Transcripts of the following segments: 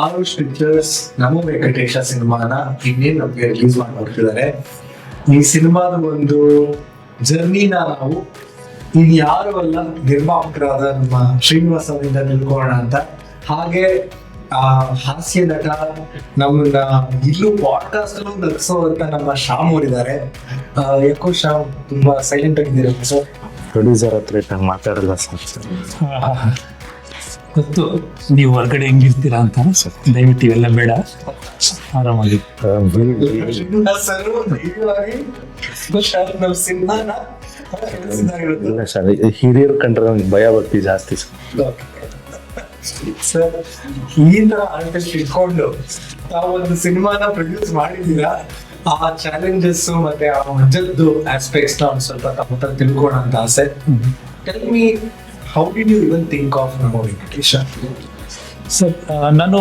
Arush pictures ನಮ್ಮ ವೆಂಕಟೇಶ ಸಿನಿಮಾನ ಇನ್ನೇನು ನಮಗೆ ರಿಲೀಸ್ ಮಾಡಿ ಕೊಡ್ತಿದ್ದಾರೆ ಈ ಸಿನಿಮಾದ ಒಂದು ಜರ್ನಿನ ನಾವು ಇನ್ ಯಾರು ಅಲ್ಲ ನಿರ್ಮಾಪಕರಾದ ನಮ್ಮ ಶ್ರೀನಿವಾಸ್ ಅವರಿಂದ ನಿಲ್ಕೋಣ ಅಂತ. ಹಾಗೆ ಆ ಹಾಸ್ಯ ನಟ ನಮ್ಮನ್ನ ಇಲ್ಲೂ ಪಾಡ್ಕಾಸ್ಟ್ ಅಲ್ಲೂ ನಗಿಸೋವಂತ ನಮ್ಮ ಶ್ಯಾಮ್ ಅವರಿದ್ದಾರೆ. ಯಾಕೋ ಶ್ಯಾಮ್ ತುಂಬಾ ಸೈಲೆಂಟ್ ಆಗಿದ್ದೀರಾ ಸರ್ ಪ್ರೊಡ್ಯೂಸರ್ ಹತ್ರ ಮಾತಾಡಲ್ಲ ಸರ್ ಗೊತ್ತು. ನೀವು ಹೊರಗಡೆ ಹೆಂಗಿರ್ತೀರಾ ಅಂತ? ದಯವಿಟ್ಟು ಇವೆಲ್ಲ ಬೇಡ. ಆರಾಮಾಗಿ. ಹಿರಿಯರು ಕಂಡ್ರೆ ನಮ್ಗೆ ಭಯ ಭಕ್ತಿ ಜಾಸ್ತಿ ಸರ್. ಸರ್ ಈ ತರ ಆರ್ಟಿಸ್ಟ್ ಇಟ್ಕೊಂಡು ತಾವೊಂದು ಸಿನಿಮಾನ ಪ್ರೊಡ್ಯೂಸ್ ಮಾಡಿದ್ದೀರಾ? ಆ ಚಾಲೆಂಜಸ್ ಮತ್ತೆ ಆ ಮಜದ್ದು ಆಸ್ಪೆಕ್ಟ್ಸ್ನ ಒಂದ್ ಸ್ವಲ್ಪ ತಮ್ಮ ಹತ್ರ ತಿಳ್ಕೋಣ ಅಂತ ಆಸೆ. Tell me how did you even think of sir ನಾನು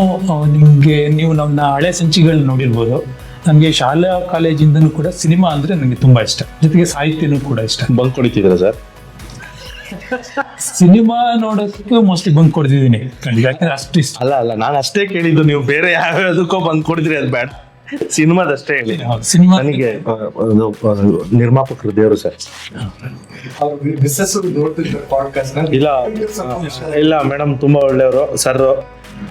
ನಿಮಗೆ ನೀವು ನಮ್ಮ ಹಳೆ ಸಂಚಿಗಳನ್ನ ನೋಡಿರ್ಬೋದು. ನನಗೆ ಶಾಲಾ ಕಾಲೇಜಿಂದನೂ ಕೂಡ ಸಿನಿಮಾ ಅಂದರೆ ನನಗೆ ತುಂಬ ಇಷ್ಟ. ಜೊತೆಗೆ ಸಾಹಿತ್ಯನೂ ಕೂಡ ಇಷ್ಟ. ಬಂಕ್ ಹೊಡಿತಿದ್ರ ಸರ್? ಸಿನಿಮಾ ನೋಡೋದಕ್ಕೆ ಮೋಸ್ಟ್ಲಿ ಬಂಕ್ ಕೊಡ್ತಿದ್ದೀನಿ. ಯಾಕಂದ್ರೆ ಅಷ್ಟು ಇಷ್ಟ. ಅಲ್ಲ ಅಲ್ಲ ನಾನು ಅಷ್ಟೇ ಕೇಳಿದ್ದು ನೀವು ಬೇರೆ ಯಾವ್ಯಾವುದಕ್ಕೋ ಬಂಕ್ ಕೊಡಿದ್ರಿ ಅದು ಬೇಡ. ಸಿನಿಮಾದಷ್ಟೇ ಹೇಳಿ. ಸಿನಿಮಾ ನನಗೆ ನಿರ್ಮಾಪಕರು ದೇವರು ಸರ್. ಇಲ್ಲ ಇಲ್ಲ ಮೇಡಮ್ ತುಂಬಾ ಒಳ್ಳೆಯವರು. ಸರ್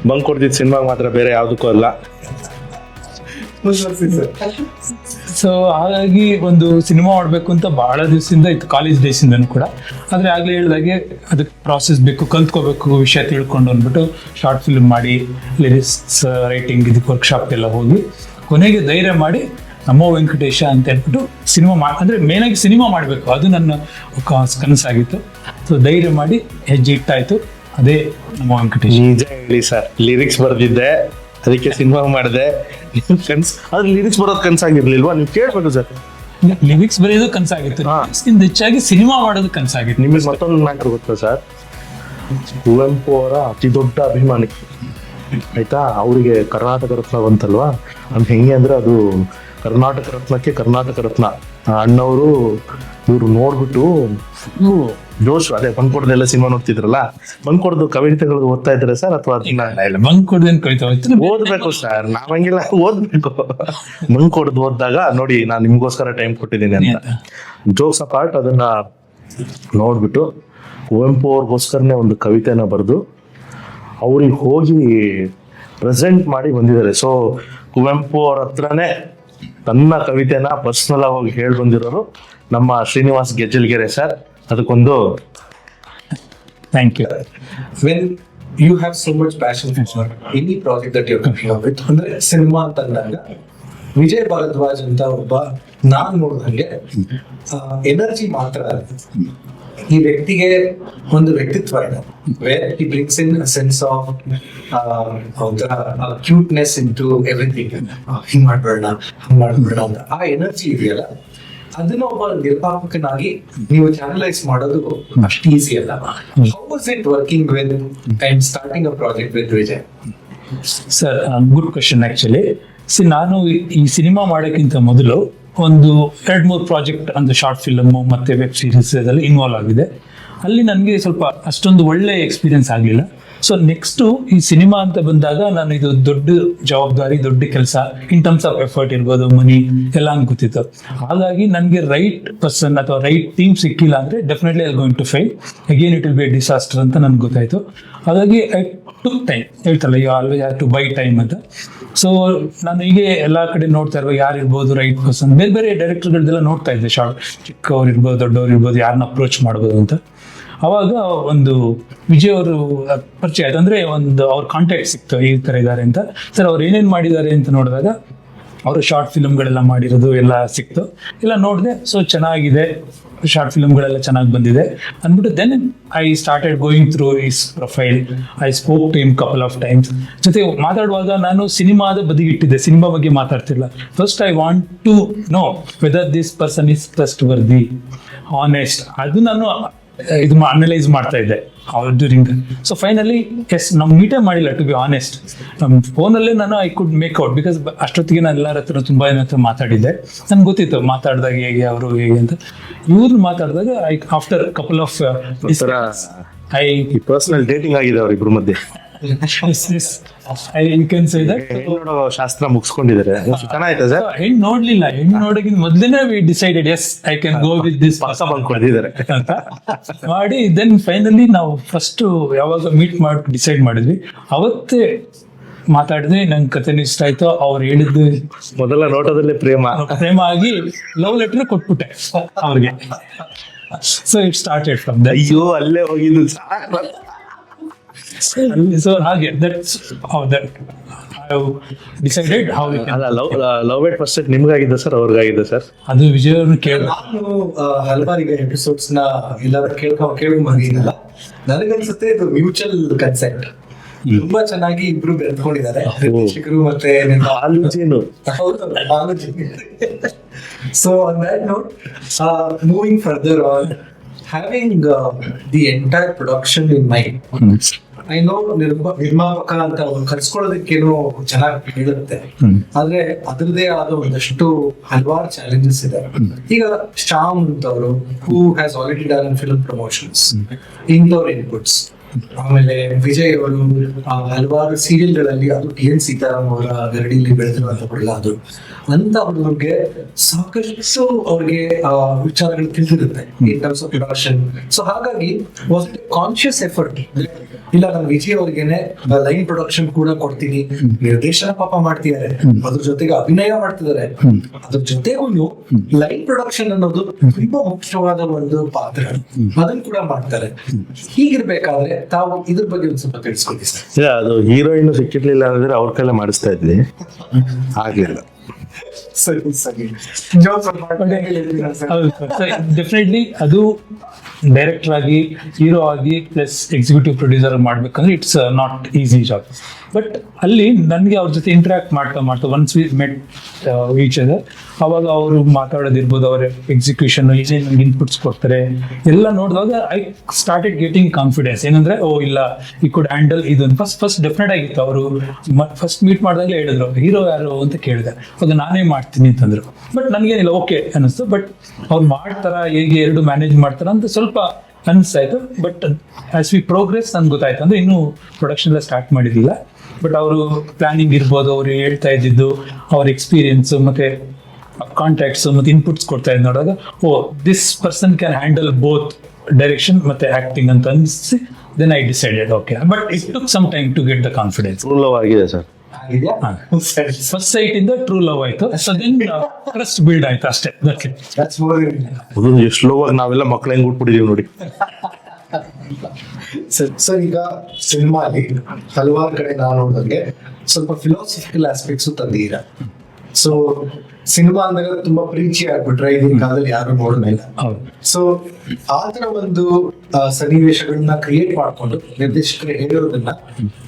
ಬಂಕ್ ಕೊಡ್ತಿದ್ ಸಿನಿಮಾಗೆ ಮಾತ್ರ ಬೇರೆ ಯಾವ್ದಕ್ಕೂ ಅಲ್ಲ. ಸೊ ಹಾಗಾಗಿ ಒಂದು ಸಿನಿಮಾ ಮಾಡಬೇಕು ಅಂತ ಬಹಳ ದಿವಸದಿಂದ ಇತ್ತು ಕಾಲೇಜ್ ಡೇಸಿಂದನೂ ಕೂಡ. ಆದರೆ ಆಗಲೇ ಹೇಳಿದಾಗೆ ಅದಕ್ಕೆ ಪ್ರಾಸೆಸ್ ಬೇಕು ಕಲ್ತ್ಕೋಬೇಕು ವಿಷಯ ತಿಳ್ಕೊಂಡು ಅಂದ್ಬಿಟ್ಟು ಶಾರ್ಟ್ ಫಿಲ್ಮ್ ಮಾಡಿ ಲಿರಿಕ್ಸ್ ರೈಟಿಂಗ್ ಇದಕ್ಕೆ ವರ್ಕ್ಶಾಪ್ ಎಲ್ಲ ಹೋಗಿ ಕೊನೆಗೆ ಧೈರ್ಯ ಮಾಡಿ ನಮ್ಮ ವೆಂಕಟೇಶ ಅಂತ ಹೇಳ್ಬಿಟ್ಟು ಸಿನಿಮಾ ಮಾ ಅಂದರೆ ಮೇನಾಗಿ ಸಿನಿಮಾ ಮಾಡಬೇಕು. ಅದು ನನ್ನ ಕನಸಾಗಿತ್ತು. ಸೊ ಧೈರ್ಯ ಮಾಡಿ ಹೆಜ್ಜೆ ಇಟ್ಟಾಯಿತು ಅದೇ ನಮ್ಮ ವೆಂಕಟೇಶ. ನಿಜ ಹೇಳಿ ಸರ್ ಲಿರಿಕ್ಸ್ ಬರೆದಿದ್ದೆ. ಅದಕ್ಕೆ ಸಿನಿಮಾ ಮಾಡಿದೆ. ಕನ್ಸ್ ಅದ್ರ ಲಿರಿಕ್ಸ್ ಬರೋದು ಕನ್ಸಾಗಿರ್ಲಿಲ್ವಾ? ನೀವು ಕೇಳ್ಬೇಕು ಸರ್ ಲಿರಿಕ್ಸ್ ಬರೆಯೋದು ಕನಸಾಗಿತ್ತು. ಲಿರಿಕ್ಸ್ಗಿಂತ ಹೆಚ್ಚಾಗಿ ಸಿನಿಮಾ ಮಾಡೋದು ಕನಸಾಗಿತ್ತು. ನಿಮಗೆ ಮತ್ತೊಂದು ಗೊತ್ತಾ ಸರ್ ಕುವೆಂಪು ಅವರ ಅತಿ ದೊಡ್ಡ ಅಭಿಮಾನಿ. ಆಯ್ತಾ? ಅವರಿಗೆ ಕರ್ನಾಟಕ ರತ್ನ ಬಂತಲ್ವಾ? ಅದು ಹೆಂಗೆ ಅಂದ್ರೆ ಅದು ಕರ್ನಾಟಕ ರತ್ನಕ್ಕೆ ಕರ್ನಾಟಕ ರತ್ನ. ಅಣ್ಣವರು ಇವ್ರು ನೋಡ್ಬಿಟ್ಟು ಫುಲ್ಲು ಜೋಶ್ ಅದೇ ಬಂದ್ಕೊಡ್ದೆಲ್ಲ ಸಿನಿಮಾ ನೋಡ್ತಿದ್ರಲ್ಲ? ಬಂಕೋಡ್ದು ಕವಿತೆಗಳು ಓದ್ತಾ ಇದ್ರೆ ಸರ್ ಅಥವಾ ಕವಿತಾ ಓದ್ಬೇಕು ಸರ್ ನಾವಂಗಿಲ್ಲ ಓದ್ಬೇಕು. ಬಂಕೋಡ್ದು ಕೊಡ್ದು ಓದಿದಾಗ ನೋಡಿ ನಾನು ನಿಮ್ಗೋಸ್ಕರ ಟೈಮ್ ಕೊಟ್ಟಿದ್ದೀನಿ ಅಂತ. ಜೋಕ್ಸ್ ಅಪಾರ್ಟ್ ಅದನ್ನ ನೋಡ್ಬಿಟ್ಟು ಕುವೆಂಪು ಅವ್ರಿಗೋಸ್ಕರನೇ ಒಂದು ಕವಿತೆನ ಬರೆದು ಅವ್ರಿಗೆ ಹೋಗಿ ಪ್ರೆಸೆಂಟ್ ಮಾಡಿ ಬಂದಿದ್ದಾರೆ. ಸೊ ಕುವೆಂಪು ಅವ್ರ ಹತ್ರನೇ ತನ್ನ ಕವಿತೆನ ಪರ್ಸನಲ್ ಆಗಿ ಹೋಗಿ ಹೇಳಿ ಬಂದಿರೋರು ನಮ್ಮ ಶ್ರೀನಿವಾಸ್ ಗೆಜ್ಜಲ್ಗೆರೆ ಸರ್ ಅದಕ್ಕೊಂದು thank you when you have so much passion for any project that you coming up with ಅಂದ್ರೆ ಸಿನಿಮಾ ಅಂತ ಅಂದಾಗ ವಿಜಯ್ ಭಾರದ್ವಾಜ್ ಅಂತ ಒಬ್ಬ ನಾನ್ ನೋಡಿದಂಗೆ ಎನರ್ಜಿ ಮಾತ್ರ ಅಲ್ಲ. ಈ ವ್ಯಕ್ತಿಗೆ ಒಂದು ವ್ಯಕ್ತಿತ್ವ ಇದೆ. Where he brings in sense of cuteness into everything ಹಿಂಗ್ ಮಾಡ್ಬೇಡ ಹಂಗ್ ಮಾಡ್ಬೇಡ ಅಂತ. ಆ ಎನರ್ಜಿ ಇದೆಯಲ್ಲ, ಅದನ್ನ ಒಬ್ಬ ನಿರ್ಪಾಪಕನಾಗಿ ನೀವು ಚಾನಲೈಸ್ ಮಾಡೋದು ಅಷ್ಟು ಈಸಿ ಅಲ್ಲ. How is it working with and starting a project with Vijay sir good question actually see ನಾನು ಈ ಸಿನಿಮಾ ಮಾಡೋಕ್ಕಿಂತ ಮೊದಲು ಒಂದು ಎರಡು ಮೂರು ಪ್ರಾಜೆಕ್ಟ್ ಅಂದ್ರೆ ಶಾರ್ಟ್ ಫಿಲಮ್ ಮತ್ತೆ ವೆಬ್ ಸೀರೀಸ್ ಅದೆಲ್ಲ ಇನ್ವಾಲ್ವ್ ಆಗಿದೆ. ಅಲ್ಲಿ ನನಗೆ ಸ್ವಲ್ಪ ಅಷ್ಟೊಂದು ಒಳ್ಳೆ ಎಕ್ಸ್ಪೀರಿಯನ್ಸ್ ಆಗಲಿಲ್ಲ. ಸೊ ನೆಕ್ಸ್ಟು ಈ ಸಿನಿಮಾ ಅಂತ ಬಂದಾಗ ನಾನು ಇದು ದೊಡ್ಡ ಜವಾಬ್ದಾರಿ, ದೊಡ್ಡ ಕೆಲಸ ಇನ್ ಟರ್ಮ್ಸ್ ಆಫ್ ಎಫರ್ಟ್ ಇರ್ಬೋದು ಮನಿ ಎಲ್ಲ ಅನ್ಕೋತಿತ್ತು ಹಾಗಾಗಿ ನನಗೆ ರೈಟ್ ಪರ್ಸನ್ ಅಥವಾ ರೈಟ್ ಟೀಮ್ ಸಿಕ್ಕಿಲ್ಲ ಅಂದರೆ definitely I going to fail again it will be disaster ಅಂತ ನನ್ಗೆ ಗೊತ್ತಾಯ್ತು. ಹಾಗಾಗಿ I took time ಹೇಳ್ತಲ್ಲ you always have to buy time ಅಂತ. ಸೊ ನಾನು ಹೀಗೆ ಎಲ್ಲ ಕಡೆ ನೋಡ್ತಾ ಇರುವಾಗ ಯಾರು ಇರ್ಬೋದು ರೈಟ್ ಪರ್ಸನ್ ಬೇರೆ ಬೇರೆ ಡೈರೆಕ್ಟರ್ಗಳದ್ದೆಲ್ಲ ನೋಡ್ತಾ ಇದ್ದೆ. ಶಾರ್ಟ್ ಚಿಕ್ಕವ್ರು ಇರ್ಬೋದು, ದೊಡ್ಡವ್ರು ಇರ್ಬೋದು ಯಾರನ್ನ ಅಪ್ರೋಚ್ ಮಾಡ್ಬೋದು ಅಂತ. ಅವಾಗ ಒಂದು ವಿಜಯ್ ಅವರು ಪರಿಚಯ ಆಯ್ತು. ಅಂದ್ರೆ ಒಂದು ಅವ್ರ ಕಾಂಟ್ಯಾಕ್ಟ್ ಸಿಕ್ತು. ಈ ತರ ಇದ್ದಾರೆ ಅಂತ. ಸರ್, ಅವ್ರು ಏನೇನ್ ಮಾಡಿದ್ದಾರೆ ಅಂತ ನೋಡಿದಾಗ ಅವರು ಶಾರ್ಟ್ ಫಿಲ್ಮ್ಗಳೆಲ್ಲ ಮಾಡಿರೋದು ಎಲ್ಲ ಸಿಕ್ತು. ಎಲ್ಲ ನೋಡಿದೆ ಸೊ ಚೆನ್ನಾಗಿದೆ. ಶಾರ್ಟ್ ಫಿಲ್ಮ್ಗಳೆಲ್ಲ ಚೆನ್ನಾಗಿ ಬಂದಿದೆ. ಅಂದ್ಬಿಟ್ಟು then I started going through his profile I spoke to him couple of times ಜೊತೆ ಮಾತಾಡುವಾಗ ನಾನು ಸಿನಿಮಾದ ಬದಿಗಿಟ್ಟಿದ್ದೆ. ಸಿನಿಮಾ ಬಗ್ಗೆ ಮಾತಾಡ್ತಿಲ್ಲ first I want to know whether this person is trustworthy honest ಅದು ನಾನು ಇದು ಅನಲೈಸ್ ಮಾಡ್ತಾ ಇದ್ದೆ. ಡ್ಯೂರಿಂಗ್ ಸೊ ಫೈನಲಿ ಎಸ್ ನಮ್ಗೆ ಮೀಟೇ ಮಾಡಿಲ್ಲ ಟು ಬಿ ಆನೆಸ್ಟ್ ನಮ್ಮ ಫೋನಲ್ಲೇ ನಾನು I could make out because ಅಷ್ಟೊತ್ತಿಗೆ ನಾನು ಎಲ್ಲರ ಹತ್ರ ತುಂಬ ಜನ ಹತ್ರ ಮಾತಾಡಿದ್ದೆ. ನನ್ಗೆ ಗೊತ್ತಿತ್ತು ಮಾತಾಡಿದಾಗ ಹೇಗೆ ಅವರು ಹೇಗೆ ಅಂತ. ಇವ್ರು ಮಾತಾಡಿದಾಗ I after couple of I personal dating ಆಗಿದೆ ಅವ್ರಿಬ್ರ ಮಧ್ಯೆ. ಯು ಕ್ಯಾನ್ ಸೇ ದಟ್ ಹೆಣ್ಣು ಶಾಸ್ತ್ರ ಮುಗಿಸ್ಕೊಂಡಿದ್ದಾರೆ. ಚೆನ್ನಾಯ್ತಾ ಸರ್? ಹೆಣ್ಣು ನೋಡ್ಲಿಲ್ಲ. ಹೆಣ್ಣು ನೋಡಕ್ಕಿಂತ ಮೊದ್ಲೇ we decided as I can go with this pass ಅಂತ ಮಾಡಿ ದೆನ್ ಫೈನಲಿ ನಾವು ಫಸ್ಟ್ ಯಾವಾಗ ಮೀಟ್ ಮಾಡಿ ಡಿಸೈಡ್ ಮಾಡಿದ್ವಿ. ಅವತ್ತೇ ಮಾತಾಡಿದ್ವಿ ನಂಗೆ ಕತೆ ಇಷ್ಟ ಆಯ್ತು. ಅವ್ರು ಹೇಳಿದ್ದು ಮೊದಲ ನೋಟದಲ್ಲಿ ಪ್ರೇಮ. ಪ್ರೇಮ ಆಗಿ ಲವ್ ಲೆಟರ್ ಕೊಟ್ಬಿಟ್ಟೆ ಅವ್ರಿಗೆ. ಸೊ ಇಟ್ ಸ್ಟಾರ್ಟೆಡ್ ಫ್ರಮ್ ಅಯ್ಯೋ ಅಲ್ಲೇ ಹೋಗಿದ್ದು ಸೊ ಹಾಗೆ that's how that I decided how ಅಲ್ಲ ಲವ್ ಲವ್ ಎಟ್ ಫಸ್ಟ್ ನಿಮ್ಗಾಗಿದ್ದ ಸರ್ ಅವ್ರಿಗಾಗಿದ್ದ ಸರ್ ಅದು ವಿಜಯ್ ಅವ್ರನ್ನ ಕೇಳಿದ ನಾನು ಆ, ಹಲವಾರು ಈಗ ಎಪಿಸೋಡ್ಸ್ನ ಎಲ್ಲಾದ್ರೂ ಕೇಳ್ಕೊ ಕೇಳ್ಕೊಂಬಂದಿಲ್ಲ ನನಗನ್ಸುತ್ತೆ ಇದು ಮ್ಯೂಚುವಲ್ ಕನ್ಸೆಂಟ್ ತುಂಬಾ ಚೆನ್ನಾಗಿ ಇಬ್ರು ಬೆಳೆದ್ಕೊಂಡಿದ್ದಾರೆ ಶಿಕ್ರು ಮತ್ತೆ so on that note moving further on having the entire production in mind I know ನಿರ್ಮಾಪಕ ಅಂತ ಅವ್ರು ಕರ್ಸ್ಕೊಳ್ಳೋದಕ್ಕೇನೋ ಚೆನ್ನಾಗಿ ಹೇಳುತ್ತೆ ಆದ್ರೆ ಅದರದೇ ಆದ ಒಂದಷ್ಟು ಹಲವಾರು ಚಾಲೆಂಜಸ್ ಇದೆ. ಈಗ ಶ್ಯಾಮ್ ಅಂತವರು who has already done film promotions indoor inputs ಆಮೇಲೆ ವಿಜಯ್ ಅವರು ಹಲವಾರು ಸೀರಿಯಲ್ಗಳಲ್ಲಿ ಗಳಲ್ಲಿ ಅದು ಟಿ ಎನ್ ಸೀತಾರಾಮ್ ಅವರ ಗರಡಿಯಲ್ಲಿ ಬೆಳೆದಿರುವಂತ ಹುಡುಗ ಅಂತ ಹುಡುಗರಿಗೆ ಸಾಕಷ್ಟು ಅವ್ರಿಗೆ ವಿಚಾರಗಳು ತಿಳಿದಿರುತ್ತೆ in terms of production so ಹಾಗಾಗಿ ವಾಸ್ ಕಾನ್ಶಿಯಸ್ ಎಫರ್ಟ್ ಇಲ್ಲ, ನಾನು ವಿಜಯ್ ಅವ್ರಿಗೆನೆ ಲೈನ್ ಪ್ರೊಡಕ್ಷನ್ ಕೂಡ ಕೊಡ್ತೀನಿ. ನಿರ್ದೇಶನ ಪಾಪ ಮಾಡ್ತಿದ್ದಾರೆ. ಅದ್ರ ಜೊತೆಗೆ ಅಭಿನಯ ಮಾಡ್ತಿದ್ದಾರೆ. ಅದ್ರ ಜೊತೆಗೂ ಲೈನ್ ಪ್ರೊಡಕ್ಷನ್ ಅನ್ನೋದು ತುಂಬಾ ಮುಖ್ಯವಾದ ಒಂದು ಪಾತ್ರ. ಅದನ್ನು ಕೂಡ ಮಾಡ್ತಾರೆ. ಹೀಗಿರ್ಬೇಕಾದ್ರೆ ತಾವು ಇದ್ರ ಬಗ್ಗೆ ಒಂದು ಸ್ವಲ್ಪ ತಿಳಿಸ್ಕೊಡಿ ಸರ್. ಇಲ್ಲ ಅದು ಹೀರೋಯಿನ್ ಸಿಕ್ಕಿರ್ಲಿಲ್ಲ ಅಂದ್ರೆ ಅವ್ರ ಕೈಲೇ ಮಾಡಿಸ್ತಾ ಇದ್ವಿ. ಆಗ್ಲಿಲ್ಲ. ಸರಿ ಸರಿ? ಡೆಫಿನೆಟ್ಲಿ ಅದು ಡೈರೆಕ್ಟರ್ ಆಗಿ ಹೀರೋ ಆಗಿ ಪ್ಲಸ್ ಎಕ್ಸಿಕ್ಯೂಟಿವ್ ಪ್ರೊಡ್ಯೂಸರ್ ಮಾಡ್ಬೇಕಂದ್ರೆ it's not easy job but ಅಲ್ಲಿ ನನಗೆ ಅವ್ರ ಜೊತೆ ಇಂಟ್ರಾಕ್ಟ್ ಮಾಡ್ತಾ ಮಾಡ್ತಾ ಒನ್ಸ್ ವಿ ಮೆಟ್ ಈಚ್ ಅದ ಅವಾಗ ಅವರು ಮಾತಾಡೋದಿರ್ಬೋದು, ಅವರ ಎಕ್ಸಿಕ್ಯೂಷನ್ ಏನೇನು ನನಗೆ ಇನ್ಪುಟ್ಸ್ ಕೊಡ್ತಾರೆ, ಎಲ್ಲ ನೋಡಿದಾಗ ಐ ಸ್ಟಾರ್ಟೆಡ್ ಗೆಟಿಂಗ್ ಕಾನ್ಫಿಡೆನ್ಸ್ ಏನಂದ್ರೆ, ಓ, ಇಲ್ಲ ಈ ಕುಡ್ ಹ್ಯಾಂಡಲ್ ಇದು ಫಸ್ಟ್ ಫಸ್ಟ್ ಡೆಫಿನೆಟ್ ಆಗಿತ್ತು. ಅವರು ಫಸ್ಟ್ ಮೀಟ್ ಮಾಡಿದಾಗಲೇ ಹೇಳಿದ್ರು, ಹೀರೋ ಯಾರು? ಅಂತ ಕೇಳಿದೆ. ಅದು ನಾನೇ ಮಾಡ್ತೀನಿ, ಅಂತಂದ್ರು. ಬಟ್ ನನಗೇನಿಲ್ಲ ಓಕೆ ಅನ್ನಿಸ್ತು. ಬಟ್ ಅವ್ರು ಮಾಡ್ತಾರ, ಹೇಗೆ ಎರಡು ಮ್ಯಾನೇಜ್ ಮಾಡ್ತಾರ ಅಂತ ಸ್ವಲ್ಪ ಅನಿಸ್ತಾಯ್ತು ಬಟ್ ಆಸ್ ವಿ ಪ್ರೋಗ್ರೆಸ್ ನನ್ಗೆ ಗೊತ್ತಾಯ್ತು. ಅಂದ್ರೆ ಇನ್ನೂ ಪ್ರೊಡಕ್ಷನ್ ಎಲ್ಲ ಸ್ಟಾರ್ಟ್ ಮಾಡಿರಲಿಲ್ಲ. ಬಟ್ ಅವರು ಪ್ಲಾನಿಂಗ್ ಇರ್ಬೋದು ಅವರು ಹೇಳ್ತಾ ಇದ್ದಿದ್ದು ಅವ್ರ ಎಕ್ಸ್ಪೀರಿಯನ್ಸ್ ಮತ್ತು ಕಾಂಟ್ಯಾಕ್ಟ್ಸ್ ಮತ್ತು ಇನ್ಪುಟ್ಸ್ ಕೊಡ್ತಾ ಇದ್ದು ನೋಡಿದಾಗ ಓ this person can handle both direction ಮತ್ತು ಆ್ಯಕ್ಟಿಂಗ್ ಅಂತ ಅನಿಸಿ then I decided okay but it took some time to get the confidence true love ಆಗಿದೆ ಸರ್. ಫಸ್ಟ್ ಸೈಟ್ ಇಂದ ಟ್ರೂ ಲವ್ ಆಯ್ತು. ಸೊ ದೆನ್ ಟ್ರಸ್ಟ್ ಬಿಲ್ಡ್ ಆಯ್ತು ಅಷ್ಟೇ. ಎಷ್ಟು love ಆಗಿ ನಾವೆಲ್ಲ ಮಕ್ಳ ಹೆಂಗ್ ಉಟ್ಬಿಟ್ಟಿದೀವಿ ನೋಡಿ. ಸರ್ ಸರ್ ಈಗ ಸಿನಿಮಾ ಅಲ್ಲಿ ಹಲವಾರು ಕಡೆ ನಾವು ನೋಡಿದಂಗೆ ಸ್ವಲ್ಪ ಫಿಲಾಸಫಿಕಲ್ ಆಸ್ಪೆಕ್ಟ್ಸ್ ತಂದಿದ್ದೀರಾ. ಸೊ ಸಿನಿಮಾ ಅಂದಾಗ ತುಂಬಾ ಪ್ರೀತಿ ಆಗ್ಬಿಟ್ರೆ ಈಗಿನ ಕಾಲದಲ್ಲಿ ಯಾರು ನೋಡಿಲ್ಲ ಹೌದು. ಸೊ ಆತರ ಒಂದು ಸನ್ನಿವೇಶಗಳನ್ನ ಕ್ರಿಯೇಟ್ ಮಾಡ್ಕೊಂಡು ನಿರ್ದೇಶಕರು ಹೇಳಿರೋದನ್ನ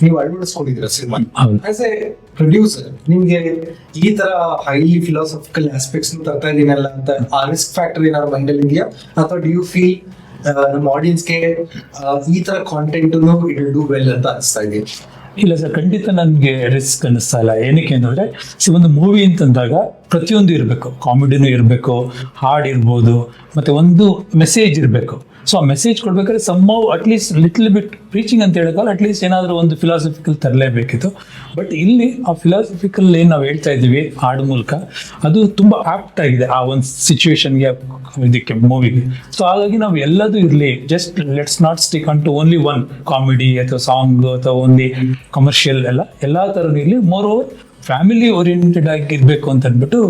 ನೀವು ಅಳವಡಿಸ್ಕೊಂಡಿದ್ರ ಸಿನಿಮಾ. ಆಸ್ ಎ ಪ್ರೊಡ್ಯೂಸರ್ ನಿಮ್ಗೆ ಈ ತರ ಹೈಲಿ ಫಿಲಾಸಫಿಕಲ್ ಆಸ್ಪೆಕ್ಟ್ಸ್ ತರ್ತಾ ಇದೀನಲ್ಲ ಅಂತ ಆ ರಿಸ್ಕ್ ಫ್ಯಾಕ್ಟರ್ ಏನಾದ್ರು ಮೈಂಡಲ್ಲಿ ಇದೆಯಾ? ಅಥವಾ ಡು ಯು ಫೀಲ್ ನಮ್ಮ ಆಡಿಯನ್ಸ್ಗೆ ಈ ತರ ಕಾಂಟೆಂಟ್ ಇಟ್ ಡೂ ವೆಲ್ ಅಂತ ಅನಿಸ್ತಾ ಇದೆ. ಇಲ್ಲ ಸರ್, ಖಂಡಿತ ನನಗೆ ರಿಸ್ಕ್ ಅನ್ನಿಸ್ತಾ ಇಲ್ಲ. ಏನಕ್ಕೆ ಅಂದ್ರೆ ಸೊ ಒಂದು ಮೂವಿ ಅಂತಂದಾಗ ಪ್ರತಿಯೊಂದು ಇರಬೇಕು. ಕಾಮಿಡಿನೂ ಇರಬೇಕು, ಹಾಡ್ ಇರ್ಬೋದು, ಮತ್ತೆ ಒಂದು ಮೆಸೇಜ್ ಇರಬೇಕು. ಸೊ ಆ ಮೆಸೇಜ್ ಕೊಡ್ಬೇಕಾದ್ರೆ some at least little bit preaching ಅಂತ ಹೇಳೋಕ್ಕಲ್ಲ ಅಟ್ಲೀಸ್ಟ್ ಏನಾದರೂ ಒಂದು ಫಿಲಾಸಫಿಕಲ್ ತರಲೇಬೇಕಿತ್ತು. ಬಟ್ ಇಲ್ಲಿ ಆ ಫಿಲಾಸಫಿಕಲ್ ಏನು ನಾವು ಹೇಳ್ತಾ ಇದ್ದೀವಿ, ಹಾಡು ಮೂಲಕ, ಅದು ತುಂಬ ಆಪ್ಟ್ ಆಗಿದೆ ಆ ಒಂದು ಸಿಚುವೇಶನ್ಗೆ ಇದಕ್ಕೆ ಮೂವಿಗೆ ಸೊ ಹಾಗಾಗಿ ನಾವು ಎಲ್ಲದೂ ಇರಲಿ just let's not stick on to only one comedy ಅಥವಾ ಸಾಂಗ್ ಅಥವಾ ಓನ್ಲಿ ಕಮರ್ಷಿಯಲ್ ಎಲ್ಲ ಎಲ್ಲ ಥರನೂ ಇರಲಿ. ಮೋರ್ ಓವರ್ ಫ್ಯಾಮಿಲಿ ಓರಿಯೆಂಟೆಡ್ ಆಗಿ ಇರಬೇಕು ಅಂತ ಅಂದ್ಬಿಟ್ಟು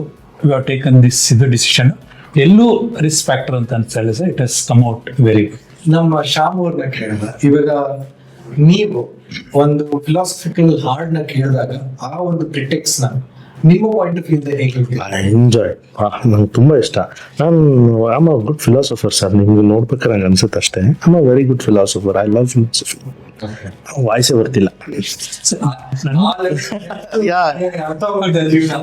ಟೇಕನ್ ದಿಸ್ ಇದು ಡಿಸಿಷನ್ ಎಲ್ಲೂ ರಿಸ್ಕ್ ಫ್ಯಾಕ್ಟರ್ ಅಂತ ಅಂತ ಹೇಳಿದ್ರೆ it has come out very ನಮ್ಮ ಶ್ಯಾಮ್ ಅವ್ರನ್ನ ಕೇಳಿದ. ಇವಾಗ ನೀವು ಒಂದು ಫಿಲಾಸಫಿಕಲ್ ಹಾರ್ಡ್ನ ಕೇಳಿದಾಗ ಆ ಒಂದು ಕ್ರಿಟಿಕ್ಸ್ನ ನಿಮ್ಮ ಪಾಯಿಂಟ್ ಆಫ್ ವ್ಯೂ ಹೇಗೆ ಎಂಜಾಯ್ ನಂಗೆ ತುಂಬಾ ಇಷ್ಟ. ನಾನು am a good philosopher sir ನಿಮ್ಗೆ ನೋಡ್ಬೇಕಾದ್ರೆ ನಂಗೆ ಅನ್ಸುತ್ತೆ ಅಷ್ಟೇ. Am a very good philosopher I love philosophy ವಾಯ್ಸೇ ಬರ್ತಿಲ್ಲ.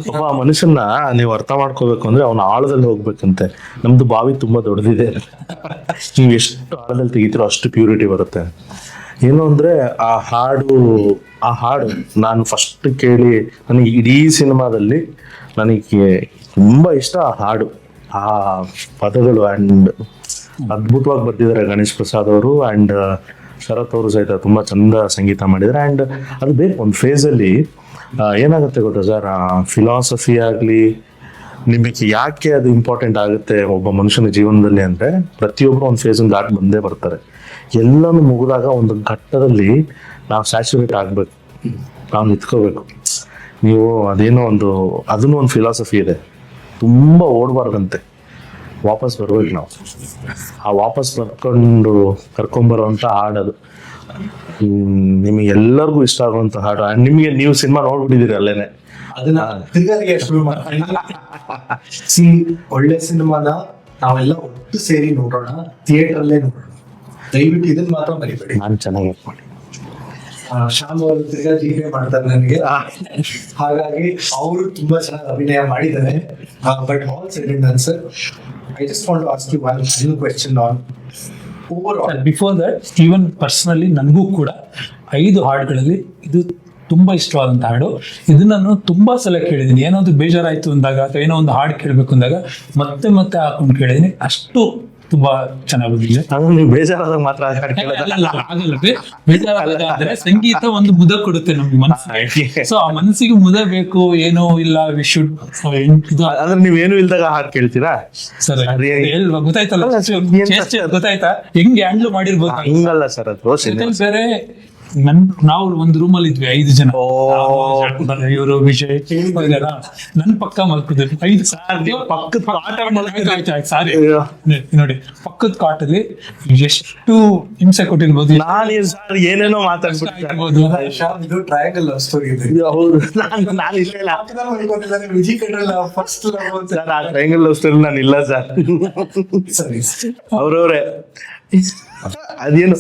ಒಬ್ಬ ಮನುಷ್ಯನ ನೀವು ಅರ್ಥ ಮಾಡ್ಕೋಬೇಕು ಅಂದ್ರೆ ಅವನ ಆಳದಲ್ಲಿ ಹೋಗ್ಬೇಕಂತೆ. ನಮ್ದು ಬಾವಿ ತುಂಬಾ ದೊಡ್ಡದಿದೆ. ನೀವು ಎಷ್ಟು ಆಳದಲ್ಲಿ ತೆಗಿತೀರೋ ಅಷ್ಟು ಪ್ಯೂರಿಟಿ ಬರುತ್ತೆ. ಏನು ಅಂದ್ರೆ ಆ ಹಾಡು ಆ ಹಾಡು ನಾನು ಫಸ್ಟ್ ಕೇಳಿ, ನನಗೆ ಇಡೀ ಸಿನಿಮಾದಲ್ಲಿ ನನಗೆ ತುಂಬಾ ಇಷ್ಟ ಆ ಹಾಡು. ಆ ಪದಗಳು ಅಂಡ್ ಅದ್ಭುತವಾಗಿ ಬರ್ತಿದ್ದಾರೆ ಗಣೇಶ್ ಪ್ರಸಾದ್ ಅವರು ಅಂಡ್ ಶರತ್ ಅವರು ಸಹಿತ ತುಂಬಾ ಚಂದ ಸಂಗೀತ ಮಾಡಿದ್ದಾರೆ. ಅಂಡ್ ಅದು ಬೇಕು ಒಂದು ಅಲ್ಲಿ ಏನಾಗುತ್ತೆ ಗೊತ್ತಾ ಸರ್ ಫಿಲಾಸಫಿ ಆಗಲಿ, ನಿಮಗೆ ಯಾಕೆ ಅದು ಇಂಪಾರ್ಟೆಂಟ್ ಆಗುತ್ತೆ ಒಬ್ಬ ಮನುಷ್ಯನ ಜೀವನದಲ್ಲಿ ಅಂದ್ರೆ ಪ್ರತಿಯೊಬ್ಬರು ಒಂದು ಫೇಸ್ ದಾಟಿ ಬಂದೇ ಬರ್ತಾರೆ. ಎಲ್ಲನೂ ಮುಗಿದಾಗ ಒಂದು ಘಟ್ಟದಲ್ಲಿ ನಾವು ಸ್ಯಾಚುರೇಟ್ ಆಗಬೇಕು. ನಾವು ನಿಂತ್ಕೋಬೇಕು. ನೀವು ಅದೇನೋ ಒಂದು ಅದನ್ನು ಒಂದು ಫಿಲಾಸಫಿ ಇದೆ. ತುಂಬ ಓಡಬಾರ್ದಂತೆ. ವಾಪಸ್ ಬರ್ಬೇಕು ನಾವು. ಆ ವಾಪಸ್ ಬರ್ಕೊಂಡು ಕರ್ಕೊಂಬರುವಂಥ ಹಾಡದು ಅದು. ನಿಮಗೆ ಎಲ್ಲರಿಗೂ ಇಷ್ಟ ಆಗುವಂಥ ಹಾಡು. ನಿಮಗೆ ನೀವು ಸಿನಿಮಾ ನೋಡ್ಬಿಟ್ಟಿದ್ದೀರಿ ಅಲ್ಲೇನೆ. ಸಿ ಒಳ್ಳೆ ಸಿನಿಮಾನ ನಾವೆಲ್ಲ ಒಟ್ಟು ಸೇರಿ ನೋಡೋಣ. ಥಿಯೇಟರ್ ಅಲ್ಲೇ ನೋಡೋಣ. ದಯವಿಟ್ಟು ಇದನ್ನ ಮಾತ್ರ ಮರಿಬೇಡಿ. ನಾನು ಚೆನ್ನಾಗಿ ಮಾಡಿ ಆ, ಶ್ಯಾಮ್ ಅವರು ತಿರ್ಗಾ ಜೀವನ ಮಾಡ್ತಾರೆ ನನಗೆ. ಹಾಗಾಗಿ ಅವರು ತುಂಬಾ ಚೆನ್ನಾಗಿ ಅಭಿನಯ ಮಾಡಿದ್ದಾರೆ. But all said and answer I just want ask you one single question on overall before that even personally ನನಗೂ ಕೂಡ ಐದು ಹಾಡುಗಳಲ್ಲಿ ಇದು ತುಂಬಾ ಇಷ್ಟವಾದಂತ ಹಾಡು ಇದನ್ನ ನಾನು ತುಂಬಾ ಸಲ ಕೇಳಿದ್ದೀನಿ. ಏನೋ ಒಂದು ಬೇಜಾರಾಯ್ತು ಅಂದಾಗ ಅಥವಾ ಏನೋ ಒಂದು ಹಾಡು ಕೇಳಬೇಕು ಅಂದಾಗ ಮತ್ತೆ ಮತ್ತೆ ಹಾಕೊಂಡು ಕೇಳಿದ್ದೀನಿ. ಅಷ್ಟು ತುಂಬಾ ಚೆನ್ನಾಗಿದೆ ನೀವು ಬೇಜಾರಾದಾಗ ಮಾತ್ರ ಬೇಜಾರಾದ್ರೆ ಸಂಗೀತ ಒಂದು ಮುದ ಕೊಡುತ್ತೆ ನಮ್ಗೆ ಮನಸ್ಸಿಗೆ ಸೊ ಆ ಮನಸ್ಸಿಗೆ ಮುದ ಬೇಕು ಏನೋ ಇಲ್ಲ ವಿ ಶುಡ್ ಅಂದ್ರೆ ನೀವೇನು ಇಲ್ದಾಗ ಹಾಡ್ ಕೇಳ್ತೀರಾ? ಸರ್ ಗೊತ್ತಾಯ್ತಲ್ಲ? ಏನ್ ಗೊತ್ತಾಯ್ತಾ? ಹೆಂಗ್ ಹ್ಯಾಂಡ್ಲ್ ಮಾಡಿರ್ಬೋದು? ಹಂಗಲ್ಲ ಸರ್ ಅದು ಸರಿ ಬೇರೆ ನನ್ ನಾವು ಒಂದು ರೂಮ್ ಅಲ್ಲಿ ಇದ್ವಿ ಐದು ಜನ. ಇವರು ವಿಜಯ್. ನನ್ ಪಕ್ಕ ಮಲ್ಕಿದ್ವಿ ಐದು ನೀವು ಪಕ್ಕದ ಕಾಟ ಸಾರಿ. ನೋಡಿ ಪಕ್ಕದ ಕಾಟಲ್ಲಿ ಎಷ್ಟು ಹಿಂಸೆ ಕೊಟ್ಟಿರ್ಬೋದು. ನಾನು ಸರ್ ಏನೇನೋ. ಶ್ಯಾಮ್ ಇದು ಟ್ರಯಾಂಗಲ್ ಸ್ಟೋರಿ ಇದೆ. ಹೌದು. ನಾನು ನಾನು ಇಲ್ಲೇ ಇಲ್ಲ. ವಿಜಯ್ ಕಂಡ್ರಲ್ಲ ಫಸ್ಟ್ ಲವ್ ಅಂತ. ಸರ್ ಆ ಟ್ರಯಾಂಗಲ್ ಲವ್ ಸ್ಟೋರಿ ನಾನು ಇಲ್ಲ ಸರ್ ಸರಿ. ಅವ್ರವ್ರೆ ಅದೇನು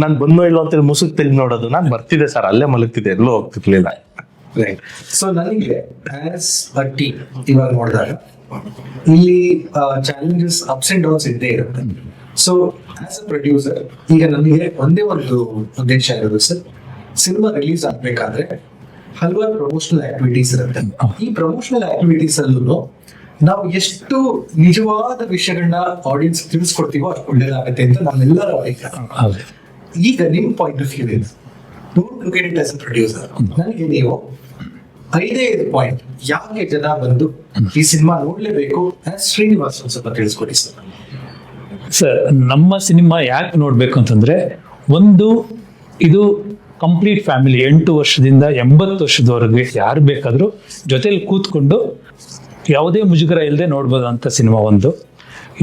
ನಾನು ಬಂದೋ ಇಲ್ಲೋ ಅಂತ ಮುಸುಕ್ ತೆಗೆದು ನೋಡೋದು. ನಾನು ಬರ್ತಿದ್ದೆ ಸರ್, ಅಲ್ಲೇ ಮಲಗ್ತಿದ್ದೆ, ಎಲ್ಲೂ ಹೋಗ್ತಿರ್ಲಿಲ್ಲ. ಸೊ ನನಗೆ ಆಸ್ ಅ ಇವಾಗ ನೋಡಿದಾಗ, ಇಲ್ಲಿ ಚಾಲೆಂಜಸ್ ಅಪ್ಸ್ ಅಂಡ್ ಡೌನ್ಸ್ ಇದ್ದೇ ಇರುತ್ತೆ. ಸೊ ಆಸ್ ಅ ಪ್ರೊಡ್ಯೂಸರ್ ಈಗ ನನಗೆ ಒಂದೇ ಒಂದು ಉದ್ದೇಶ ಇರೋದು ಸರ್, ಸಿನಿಮಾ ರಿಲೀಸ್ ಆಗ್ಬೇಕಾದ್ರೆ ಹಲವಾರು ಪ್ರಮೋಷನಲ್ ಆಕ್ಟಿವಿಟೀಸ್ ಇರುತ್ತೆ. ಈ ಪ್ರಮೋಷನಲ್ ಆಕ್ಟಿವಿಟೀಸ್ ಅಲ್ಲೂ ನಾವು ಎಷ್ಟು ನಿಜವಾದ ವಿಷಯಗಳನ್ನ ಆಡಿಯನ್ಸ್ ತಿಳಿಸ್ಕೊಡ್ತೀವೋ ಅಷ್ಟು ಒಳ್ಳೇದಾಗತ್ತೆ ಅಂತ ನಮ್ಮೆಲ್ಲರ ಅಭಿಪ್ರಾಯ. ಈಗ ನಿಮ್ ಪಾಯಿಂಟ್ ಆಫ್ ವ್ಯೂ ಇದೆ ಕ್ರಿಕೆಟ್ ಆಸ್ ಅ ಪ್ರೊಡ್ಯೂಸರ್ ನನಗೆ ನೀವು ಐದೇ ಐದು ಪಾಯಿಂಟ್ ಯಾಕೆ ಜನ ಬಂದು ಈ ಸಿನಿಮಾ ನೋಡ್ಲೇಬೇಕು ಶ್ರೀನಿವಾಸ್ ಒಂದ್ ಸ್ವಲ್ಪ ತಿಳಿಸ್ಕೊಡಿ ಸರ್. ಸರ್ ನಮ್ಮ ಸಿನಿಮಾ ಯಾಕೆ ನೋಡ್ಬೇಕು ಅಂತಂದ್ರೆ ಒಂದು ಇದು ಕಂಪ್ಲೀಟ್ ಫ್ಯಾಮಿಲಿ ಎಂಟು ವರ್ಷದಿಂದ ಎಂಬತ್ತು ವರ್ಷದವರೆಗೆ ಯಾರು ಬೇಕಾದರೂ ಜೊತೆಲಿ ಕೂತ್ಕೊಂಡು ಯಾವುದೇ ಮುಜುಗರ ಇಲ್ಲದೆ ನೋಡ್ಬೋದಂಥ ಸಿನಿಮಾ ಒಂದು.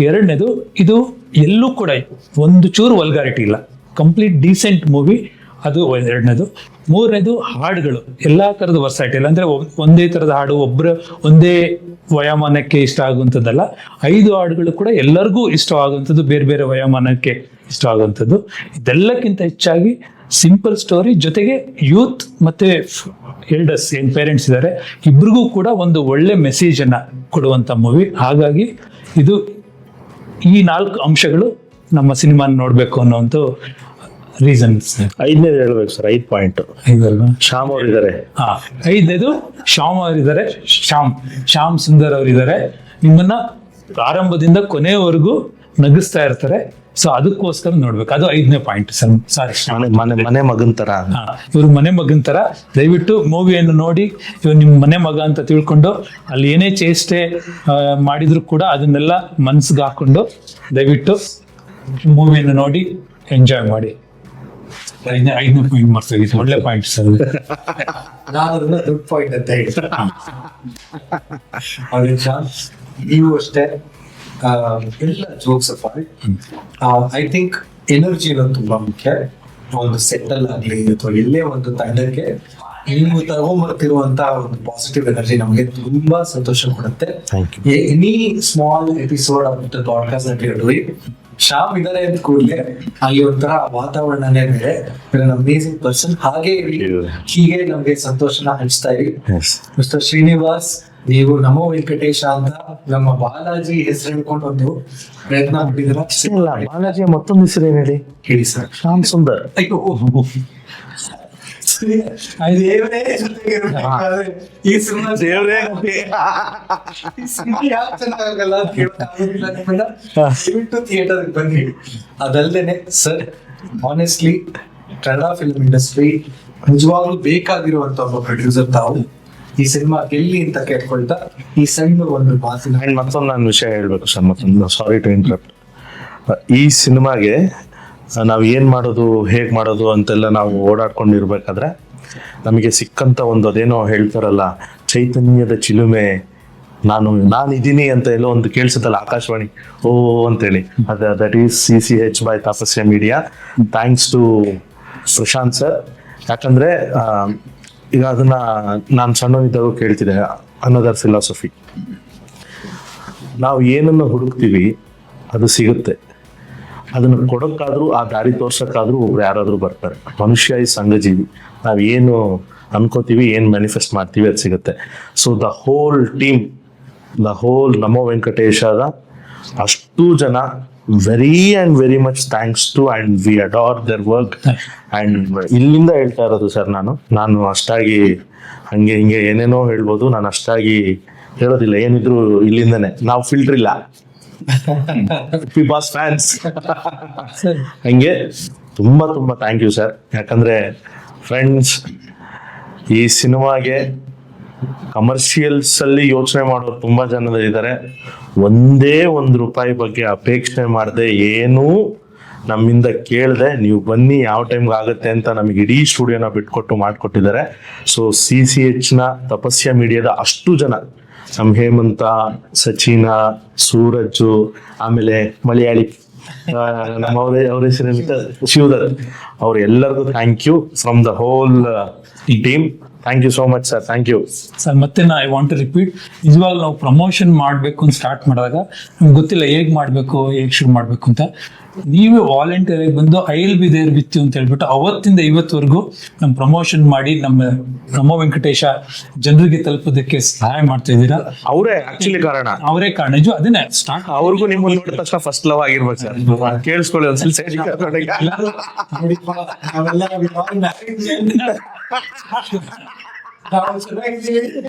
ಎರಡನೇದು, ಇದು ಎಲ್ಲೂ ಕೂಡ ಒಂದು ಚೂರು ವಲ್ಗಾರಿಟಿ ಇಲ್ಲ. ಕಂಪ್ಲೀಟ್ ಡೀಸೆಂಟ್ ಮೂವಿ ಅದು ಎರಡನೇದು. ಮೂರನೇದು, ಹಾಡುಗಳು. ಎಲ್ಲ ಥರದ ವರ್ಸೈಟಿ ಇಲ್ಲ. ಅಂದರೆ ಒಂದೇ ಥರದ ಹಾಡು ಒಬ್ಬರ ಒಂದೇ ವಯೋಮಾನಕ್ಕೆ ಇಷ್ಟ ಆಗುವಂಥದ್ದಲ್ಲ. ಐದು ಹಾಡುಗಳು ಕೂಡ ಎಲ್ಲರಿಗೂ ಇಷ್ಟವಾಗುವಂಥದ್ದು, ಬೇರೆ ಬೇರೆ ವಯೋಮಾನಕ್ಕೆ ಇಷ್ಟವಾಗುವಂಥದ್ದು. ಇದೆಲ್ಲಕ್ಕಿಂತ ಹೆಚ್ಚಾಗಿ ಸಿಂಪಲ್ ಸ್ಟೋರಿ ಜೊತೆಗೆ ಯೂತ್ ಮತ್ತೆ ಎಲ್ಡರ್ಸ್ ಏನ್ ಪೇರೆಂಟ್ಸ್ ಇದ್ದಾರೆ ಇಬ್ರಿಗೂ ಕೂಡ ಒಂದು ಒಳ್ಳೆ ಮೆಸೇಜ್ ಅನ್ನ ಕೊಡುವಂತ ಮೂವಿ ಹಾಗಾಗಿ ಇದು ಈ ನಾಲ್ಕು ಅಂಶಗಳು ನಮ್ಮ ಸಿನಿಮಾನ ನೋಡ್ಬೇಕು ಅನ್ನೋ ಒಂದು ರೀಸನ್ಸ್ ಐದನೇದು ಹೇಳ್ಬೇಕು ಸರ್ ಐದು ಪಾಯಿಂಟ್ ಶ್ಯಾಮ್ ಅವ್ರು ಇದ್ದಾರೆ ಹಾ ಐದನೇದು ಶ್ಯಾಮ್ ಅವರಿದ್ದಾರೆ. ಶ್ಯಾಮ್ ಶ್ಯಾಮ್ ಸುಂದರ್ ಅವರಿದ್ದಾರೆ. ನಿಮ್ಮನ್ನ ಆರಂಭದಿಂದ ಕೊನೆಯವರೆಗೂ ನಗಿಸ್ತಾ ಇರ್ತಾರೆ. ಸೊ ಅದಕ್ಕೋಸ್ಕರ ನೋಡ್ಬೇಕು. ಅದು ಐದನೇ ಪಾಯಿಂಟ್ ಸರ್. ಸಾರಿ ಮನೆ ಮನೆ ಮಗನ್ ತರ. ಇವ್ರ ಮನೆ ಮಗನ್ ತರ. ದಯವಿಟ್ಟು ಮೂವಿಯನ್ನು ನೋಡಿ ಇವ್ರು ನಿಮ್ ಮನೆ ಮಗ ಅಂತ ತಿಳ್ಕೊಂಡು ಅಲ್ಲಿ ಏನೇ ಚೇಷ್ಟೆ ಮಾಡಿದ್ರು ಕೂಡ ಅದನ್ನೆಲ್ಲ ಮನ್ಸಿಗೆ ಹಾಕೊಂಡು ದಯವಿಟ್ಟು ಮೂವಿಯನ್ನು ನೋಡಿ ಎಂಜಾಯ್ ಮಾಡಿ. ಐದನೇ ಐದನೇ ಪಾಯಿಂಟ್ ಮಾಡ್ತೀವಿ ಒಳ್ಳೆ ಪಾಯಿಂಟ್ ಸರ್. ನಾನು ಅದನ್ನ ದೊಡ್ಡ ಪಾಯಿಂಟ್ ಅಂತ ನೀವು ಅಷ್ಟೇ. ಎಲ್ಲ ಜೋಕ್ಸ್ ಐ ಥಿಂಕ್ ಎನರ್ಜಿ ಅನ್ನೋದು ತುಂಬಾ ಮುಖ್ಯ. ಒಂದು ಸೆಟ್ಟಲ್ ಆಗಲಿ ಅಥವಾ ಎಲ್ಲೇ ಒಂದು ತಂಡಕ್ಕೆ ನೀವು ತಗೊಂಬರ್ತಿರುವಂತ ಒಂದು ಪಾಸಿಟಿವ್ ಎನರ್ಜಿ ನಮಗೆ ತುಂಬಾ ಸಂತೋಷ ಕೊಡುತ್ತೆ. Any small episode of the podcast that you doing ಇದಾರೆ ಅಂತ ಕೂಡಲೇ ಅಲ್ಲಿ ಒಂಥರ ವಾತಾವರಣನೇ ಬೇರೆ. ಅಮೇಸಿಂಗ್ ಪರ್ಸನ್ ಹಾಗೆ ಹೀಗೆ ನಮ್ಗೆ ಸಂತೋಷನ ಹಂಚ್ತಾ ಇರಿ. ಮಿಸ್ಟರ್ ಶ್ರೀನಿವಾಸ್ ನೀವು ನಮೋ ವೆಂಕಟೇಶ ಅಂತ ನಮ್ಮ ಬಾಲಾಜಿ ಹೆಸರು ಹೇಳ್ಕೊಂಡು ಒಂದು ಪ್ರಯತ್ನ ಪಟ್ಟಿದ್ದೀರಾ ಇಲ್ಲ ಬಾಲಾಜಿಯ ಮತ್ತೊಂದು ಹೆಸರು ಏನ್ ಹೇಳಿ? ಹೇಳಿ ಸರ್. ಶ್ಯಾಮ್ ಸುಂದರ್. ಅಯ್ಯೋ. ದೇವರೇ ಜೊತೆಗೆ ಇರ್ಬೇಕಾದ್ರೆ ಈ ಸಿನಿಮಾ ದೇವ್ರೇ ಚೆನ್ನಾಗಲ್ಲ ಅಂತ ಬನ್ನಿ. ಅದಲ್ದೇನೆ sir honestly Kannada film industry ನಿಜವಾಗ್ಲೂ ಬೇಕಾಗಿರುವಂತ ಒಬ್ಬ ಪ್ರೊಡ್ಯೂಸರ್ ತಾವು. ಈ ಸಿನಿಮಾ ಗೆಲ್ಲಿ ಅಂತ ಕೇಳ್ಕೊಳ್ತಾ ಈ ಸಣ್ಣ ಒಂದು ಮಾತಿನ ಮತ್ತೊಂದು ನಾನು ವಿಷಯ ಹೇಳ್ಬೇಕು ಸರ್ ಮತ್ತೊಂದು ಸಾರಿ ಟು ಇಂಟ್ರಪ್ಟ್ ಈ ಸಿನಿಮಾಗೆ ನಾವು ಏನು ಮಾಡೋದು, ಹೇಗೆ ಮಾಡೋದು ಅಂತೆಲ್ಲ ನಾವು ಓಡಾಡ್ಕೊಂಡಿರ್ಬೇಕಾದ್ರೆ ನಮಗೆ ಸಿಕ್ಕಂತ ಒಂದು ಅದೇನೋ ಹೇಳ್ತಾರಲ್ಲ, ಚೈತನ್ಯದ ಚಿಲುಮೆ, ನಾನು, ನಾನಿದ್ದೀನಿ ಅಂತ ಎಲ್ಲೋ ಒಂದು ಕೇಳಿಸುತ್ತಲ್ಲ ಆಕಾಶವಾಣಿ, ಓ, ಅಂತೇಳಿ. ಅದ that is C C H by Tapasya media thanks to Prashant sir ಯಾಕಂದ್ರೆ ಈಗ ಅದನ್ನ ನಾನು ಸಣ್ಣವನಿದ್ದಾಗ ಕೇಳ್ತಿದ್ದೆ ಅನ್ನೋದರ್ ಫಿಲಾಸಫಿ ನಾವು ಏನನ್ನು ಹುಡುಕ್ತೀವಿ, ಅದು ಸಿಗುತ್ತೆ. ಅದನ್ನು ಕೊಡೋಕ್ಕಾದ್ರೂ, ಆ ದಾರಿ ತೋರ್ಸಕ್ಕಾದ್ರೂ ಒಬ್ರು ಯಾರಾದರೂ ಬರ್ತಾರೆ. ಮನುಷ್ಯ ಈ ಸಂಘಜೀವಿ. ನಾವು ಏನು ಅನ್ಕೋತೀವಿ, ಏನು ಮ್ಯಾನಿಫೆಸ್ಟ್ ಮಾಡ್ತೀವಿ ಅದು ಸಿಗುತ್ತೆ. So the whole team the whole ನಮೋ ವೆಂಕಟೇಶದ ಅಷ್ಟು ಜನ very and very much thanks to and we adore their work and ಇಲ್ಲಿಂದ ಹೇಳ್ತಾ ಇರೋದು ಸರ್ ನಾನು ನಾನು ಅಷ್ಟಾಗಿ ಹಂಗೆ ಹಿಂಗೆ ಏನೇನೋ ಹೇಳ್ಬೋದು, ನಾನು ಅಷ್ಟಾಗಿ ಹೇಳೋದಿಲ್ಲ. ಏನಿದ್ರು ಇಲ್ಲಿಂದನೇ. ನಾವು ಫಿಲ್ಟರ್ ಇಲ್ಲ. ಬಾಸ್ ಫ್ಯಾನ್ಸ್ ಹಂಗೆ ತುಂಬಾ ತುಂಬಾ ಥ್ಯಾಂಕ್ ಯು ಸರ್ ಯಾಕಂದ್ರೆ ಫ್ರೆಂಡ್ಸ್ ಈ ಸಿನಿಮಾಗೆ ಕಮರ್ಷಿಯಲ್ಸ್ ಅಲ್ಲಿ ಯೋಚನೆ ಮಾಡೋರು ತುಂಬಾ ಜನ ಇದ್ದಾರೆ. ಒಂದೇ ಒಂದು ರೂಪಾಯಿ ಬಗ್ಗೆ ಅಪೇಕ್ಷೆ ಮಾಡದೆ ಏನೂ ನಮ್ಮಿಂದ ಕೇಳದೆ, ನೀವು ಬನ್ನಿ, ಯಾವ ಟೈಮ್ಗೆ ಆಗುತ್ತೆ ಅಂತ ನಮಗೆ ಇಡೀ ಸ್ಟುಡಿಯೋನ ಬಿಟ್ಕೊಟ್ಟು ಮಾಡಿಕೊಟ್ಟಿದ್ದಾರೆ. ಸೊ ಸಿ ಸಿ ಎಚ್ನ ತಪಸ್ಯ ಮೀಡಿಯಾದ ಅಷ್ಟು ಜನ ನಮ್ಮ ಹೇಮಂತ, ಸಚಿನ, ಸೂರಜ್, ಆಮೇಲೆ ಮಲಯಾಳಿ ನಮ್ಮ ಅವರೇ, ಅವ್ರ ಹೆಸರು ಶಿವದತ್. ಅವ್ರ ಎಲ್ಲರಿಗೂ thank you from the whole team thank you so much sir thank you sir ಮತ್ತೆ ನಾ ಐ ವಾಂಟ್ ಟು ರಿಪೀಟ್ ನಿಜವಾಗ್ಲೂ ನಾವು ಪ್ರಮೋಷನ್ ಮಾಡಬೇಕು ಅಂತ ಸ್ಟಾರ್ಟ್ ಮಾಡಿದಾಗ, ನಮ್ಗೆ ಗೊತ್ತಿಲ್ಲ ಹೇಗೆ ಮಾಡಬೇಕು, ಹೇಗೆ ಶುರು ಮಾಡಬೇಕು ಅಂತ. ನೀವೇ ವಾಲಂಟಿಯರ್ ಆಗಿ ಬಂದು I'll be there with ಅಂತ ಹೇಳ್ಬಿಟ್ಟು ಅವತ್ತಿಂದ ಇವತ್ತವರೆಗೂ ನಮ್ಮ ಪ್ರಮೋಷನ್ ಮಾಡಿ ನಮ್ಮ ಬ್ರಹ್ಮ ವೆಂಕಟೇಶ ಜನರಿಗೆ ತಲುಪೋದಕ್ಕೆ ಸಹಾಯ ಮಾಡ್ತಾ ಇದ್ದೀರಾ? ಅವರೇ ಆಕ್ಚುಲಿ ಕಾರಣ. ಅವರೇ ಕಾರಣ. ಇದು ಅದನ್ನೇ. ಸ್ಟಾರ್ಟ್ ಅವ್ರಿಗೂ ನಿಮ್ಮ ನೋಡಿದ ತಕ್ಷಣ ಫಸ್ಟ್ ಲವ್ ಆಗಿರ್ಬೇಕು ಸರ್. ಕೇಳಿಸ್ಕೊಳ್ಳಿ ಒಂದ್ಸಲ.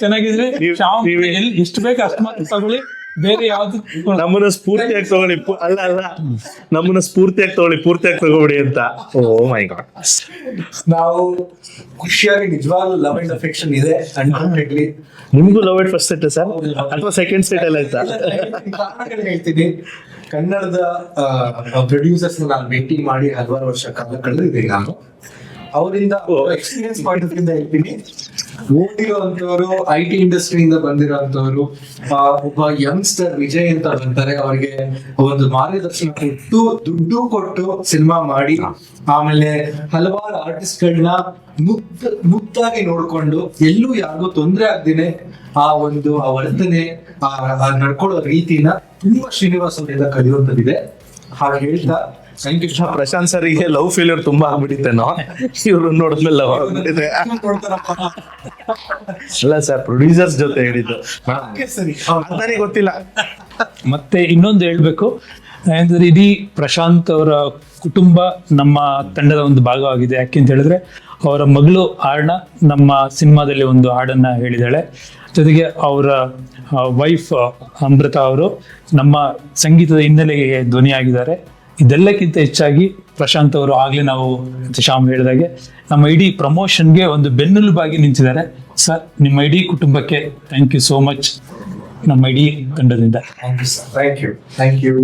ಚೆನ್ನಾಗಿದ್ರೆ ಎಷ್ಟು ಬೇಕು ಅಷ್ಟು ಮಾತ್ರ ತಗೊಳ್ಳಿ. ಬೇರೆ ಯಾವ್ದು ನಮ್ಮನ್ನ ಸ್ಫೂರ್ತಿಯಾಗಿ ತಗೊಳ್ಳಿ. ಪು- ಅಲ್ಲ ಅಲ್ಲ. ನಮ್ಮನ್ನ ಸ್ಫೂರ್ತಿಯಾಗಿ ತಗೊಳ್ಳಿ. ಪೂರ್ತಿಯಾಗಿ ತಗೋಬಿಡಿ ಅಂತ. Oh my god. ನಾವು ಖುಷಿಯಾಗಿ ನಿಜವಾಗ್ಲೂ ಲವ್ ಅಂಡ್ ಅಫೆಕ್ಷನ್ ಇದೆ ಅನ್ಕೊಂಡ್ಲಿ ನಿಮ್ಗೂ love at first set sir? ಅಥವಾ ಸೆಕೆಂಡ್ ಸೆಟ್ ಎಲ್ಲ ಆಯ್ತಾ? ಕಾರಣಗಳು ಹೇಳ್ತೀನಿ. ಕನ್ನಡದ ಪ್ರೊಡ್ಯೂಸರ್ಸ್ ನಾನು ಭೇಟಿ ಮಾಡಿ ಹಲವಾರು ವರ್ಷ ಕಾಲ ಕಳೆದಿದ್ದೀನಿ ನಾನು. ಅವರಿಂದ ಎಕ್ಸ್ಪೀರಿಯನ್ಸ್ ಮಾಡಿದ್ರಿಂದ ಆಫ್ ಇಂದ ಹೇಳ್ತೀನಿ. ಓದಿರುವಂತವರು ಐ ಟಿ ಇಂಡಸ್ಟ್ರಿಯಿಂದ ಆ, ಒಬ್ಬ ಯಂಗ್ಸ್ಟರ್ ವಿಜಯ್ ಅಂತ ಬರ್ತಾರೆ ಅವ್ರಿಗೆ ಒಂದು ಮಾರ್ಗದರ್ಶನ ಕೊಟ್ಟು ದುಡ್ಡು ಕೊಟ್ಟು ಸಿನಿಮಾ ಮಾಡಿ ಆಮೇಲೆ ಹಲವಾರು ಆರ್ಟಿಸ್ಟ್ ಗಳನ್ನ ಮುಕ್ತ ಮುಕ್ತಾಗಿ ನೋಡ್ಕೊಂಡು ಎಲ್ಲೂ ಯಾರಿಗೂ ತೊಂದರೆ ಆಗ್ದೇನೆ ಆ ಒಂದು ಆ ವರ್ತನೆ ಆ ನಡ್ಕೊಳ್ಳೋ ರೀತಿನ ತುಂಬಾ ಶ್ರೀನಿವಾಸ್ ಅವರಿಂದ ಕಲಿಯುವಂತದಿದೆ ಹಾಗೆ ಹೇಳ್ತಾ ಯು ಪ್ರಶಾಂತ್ ಸರ್ಗೆ ಲವ್ ಫೇಲ್ಯೂರ್ ತುಂಬಾ ಆಗ್ಬಿಟ್ಟಿತ್ತೇನೋ? ಇವ್ರು ನೋಡಿದ್ಮೇಲೆ ಲವ್ ಆಗ್ಬಿಟ್ಟಿದೆ. ಅಲ್ಲ ಸರ್ ಪ್ರೊಡ್ಯೂಸರ್ಸ್ ಜೊತೆ ಹೇಳಿದ್ದು. ನನಗೆ ಗೊತ್ತಿಲ್ಲ. ಮತ್ತೆ ಇನ್ನೊಂದು ಹೇಳ್ಬೇಕು. ಯಾಕಂದ್ರೆ ಇಡೀ ಪ್ರಶಾಂತ್ ಅವರ ಕುಟುಂಬ ನಮ್ಮ ತಂಡದ ಒಂದು ಭಾಗವಾಗಿದೆ. ಯಾಕೆ ಅಂತ ಹೇಳಿದ್ರೆ ಅವರ ಮಗಳು ಹಾಡ್ನ ನಮ್ಮ ಸಿನಿಮಾದಲ್ಲಿ ಒಂದು ಹಾಡನ್ನ ಹೇಳಿದಾಳೆ ಜೊತೆಗೆ ಅವರ ವೈಫ್ ಅಮೃತ ಅವರು ನಮ್ಮ ಸಂಗೀತದ ಹಿನ್ನೆಲೆಗೆ ಧ್ವನಿಯಾಗಿದ್ದಾರೆ. ಇದೆಲ್ಲಕ್ಕಿಂತ ಹೆಚ್ಚಾಗಿ ಪ್ರಶಾಂತ್ ಅವರು ಆಗ್ಲೇ ನಾವು ಶ್ಯಾಮ್ ಹೇಳಿದಾಗೆ ನಮ್ಮ ಇಡೀ ಪ್ರಮೋಷನ್ಗೆ ಒಂದು ಬೆನ್ನೆಲುಬಾಗಿ ನಿಂತಿದ್ದಾರೆ. ಸರ್, ನಿಮ್ಮ ಇಡೀ ಕುಟುಂಬಕ್ಕೆ ಥ್ಯಾಂಕ್ ಯು ಸೋ ಮಚ್ ನಮ್ಮ ಇಡೀ ತಂಡದಿಂದ. Thank you thank you